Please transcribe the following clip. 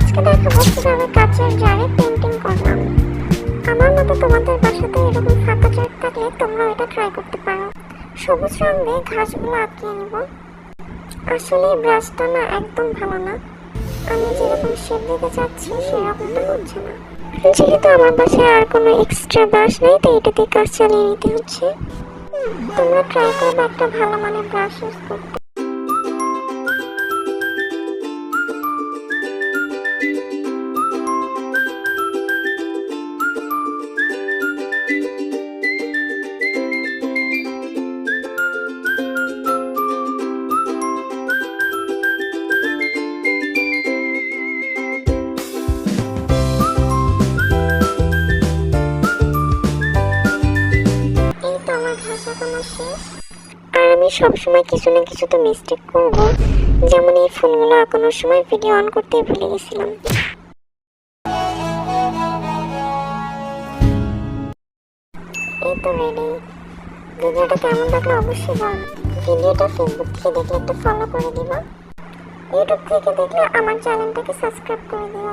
আজকে দেখাবো কীভাবে কাচের জারে পেন্টিং করলাম। আমার মতো তোমাদের বাসাতে এরকম ফাঁকা জার থাকলে তোমরা এটা ট্রাই করতে পারো। সবুজ রং দিয়ে ঘাসগুলো আঁকিয়ে নিব। আসলে ব্রাশটা না একদম ভালো না। আমি যেরকম শেপ দিতে চাচ্ছি, সেরকমটা হচ্ছে না। যেহেতু আমার বাসায় আর কোনো এক্সট্রা ব্রাশ নেই তাই এটাতে কাজ চালিয়ে নিতে হচ্ছে। তোমরা ট্রাই করবে একটা ভালো মানের ব্রাশ ইউজ করতে। আর আমি সবসময় কিছু না কিছু তো মিস্টেক করব। যেমন এই ফুলগুলো আঁকানোর সময় ভিডিও অন করতে ভুলে গেছিলাম। এই তো রেডি ভিডিওটা কেমন লাগল অবশ্যই বল। ভিডিওটা ফেসবুক থেকে দেখলে একটু ফলো করে দিবা। ইউটিউব থেকে দেখলে আমার চ্যানেলটাকে সাবস্ক্রাইব করে দিও।